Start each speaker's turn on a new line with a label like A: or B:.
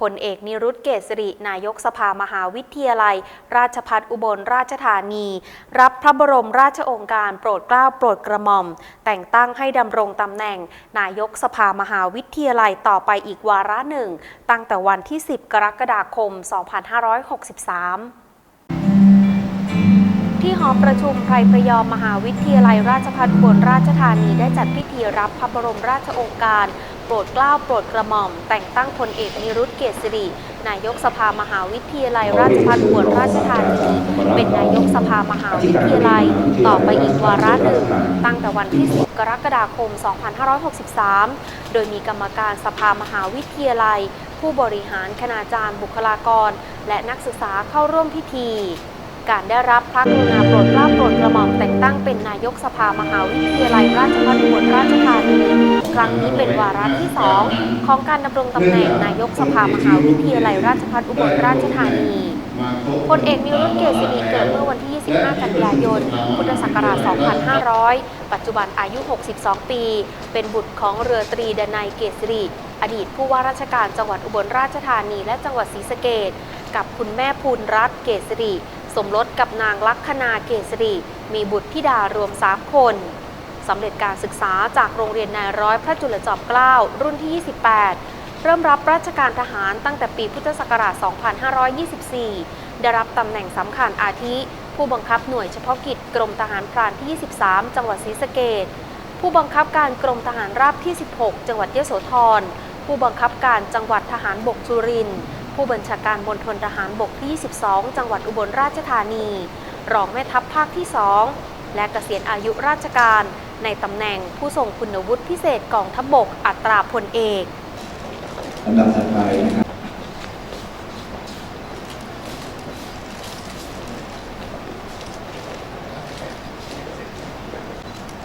A: พลเอกนิรุตเกษรินายกสภามหาวิทยาลัย ราชพัฒอุบลราชธานี รับพระบรมราชโองการโปรดเกล้าโปรดกระหม่อม แต่งตั้งให้ดำรงตำแหน่ง นายกสภามหาวิทยาลัยต่อไปอีกวาระหนึ่ง ตั้งแต่วันที่ 10 กรกฎาคม 2563ที่หอประชุมไพรพยอมมหาวิทยาลัยราชภัฏอุบลราชธานีได้จัดพิธีรับพระบรมราชโองการ โปรดเกล้าโปรดกระหม่อม แต่งตั้งพลเอกนิรุตเกษรินายกสภามหาวิทยาลัยราชภัฏอุบลราชธานีเป็นนายกสภามหาวิทยาลัย ต่อไปอีกวาระหนึ่งตั้งแต่วันที่ 10 กรกฎาคม 2563 โดยมีกรรมการสภามหาวิทยาลัย ผู้บริหารคณาจารย์บุคลากร และนักศึกษาเข้าร่วมพิธี การได้รับพระกรุณาโปรดเกล้าโปรดกระหม่อมแต่งตั้งเป็นนายกสภามหาวิทยาลัยราชภัฏอุบลราชธานีครั้งนี้เป็นวาระที่ 2 ของการดำรงตำแหน่งนายกสภามหาวิทยาลัยราชภัฏอุบลราชธานีพลเอกนิรุตเกษริเกิดเมื่อวันที่ 25 กันยายน พุทธศักราช 2500 ปัจจุบันอายุ 62 ปี เป็นบุตรของเรือตรีดนัยเกษริอดีตผู้ว่าราชการจังหวัดอุบลราชธานีและจังหวัดศรีสะเกษกับคุณแม่ภูลรัตน์เกษริ สมรสกับนางลักษณาเกษริมีบุตรธิดารวม3คนสำเร็จการศึกษาจากโรงเรียนนายร้อยพระจุลจอมเกล้ารุ่นที่ 28 เริ่มรับราชการทหารตั้งแต่ปีพุทธศักราช 2524 ได้รับตำแหน่งสำคัญอาทิ ผู้บังคับหน่วยเฉพาะกิจกรมทหารพรานที่ 23 จังหวัดศรีสะเกษผู้บังคับการกรมทหารราบที่ 16 จังหวัดยโสธร ผู้บังคับการจังหวัดทหารบกสุรินทร์ ผู้บัญชาการมณฑลทหารบกที่ 22 จังหวัดอุบลราชธานี รองแม่ทัพภาคที่ 2 และเกษียณอายุราชการ ในตำแหน่งผู้ทรงคุณวุฒิพิเศษกองทัพบกอัตราพลเอก
B: ลำดับถัดไป